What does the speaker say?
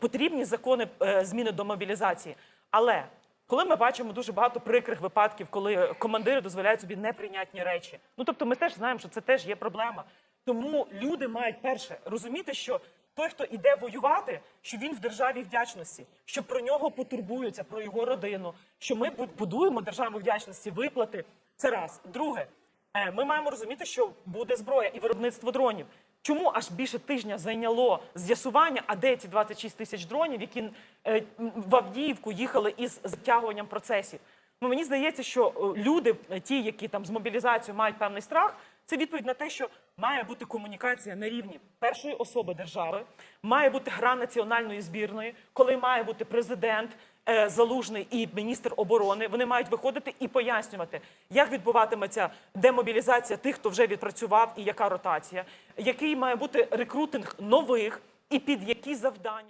потрібні закони е, зміни до мобілізації. Але коли ми бачимо дуже багато прикрих випадків, коли командири дозволяють собі неприйнятні речі, ну тобто ми теж знаємо, що це теж є проблема. Тому люди мають перше розуміти, що той, хто іде воювати, що він в державі вдячності, що про нього потурбуються, про його родину, що ми бу- будуємо державу вдячності, виплати. Це раз. Друге, е, ми маємо розуміти, що буде зброя і виробництво дронів. Чому аж більше тижня зайняло з'ясування, а де ці 26 тисяч дронів, які е, в Авдіївку їхали із затягуванням процесів? Ну мені здається, що е, люди, е, ті, які там з мобілізацією мають певний страх, це відповідь на те, що має бути комунікація на рівні першої особи держави, має бути гра національної збірної, коли має бути президент. е, Залужний і міністр оборони вони мають виходити і пояснювати, як відбуватиметься демобілізація тих, хто вже відпрацював, і яка ротація, який має бути рекрутинг нових, і під які завдання.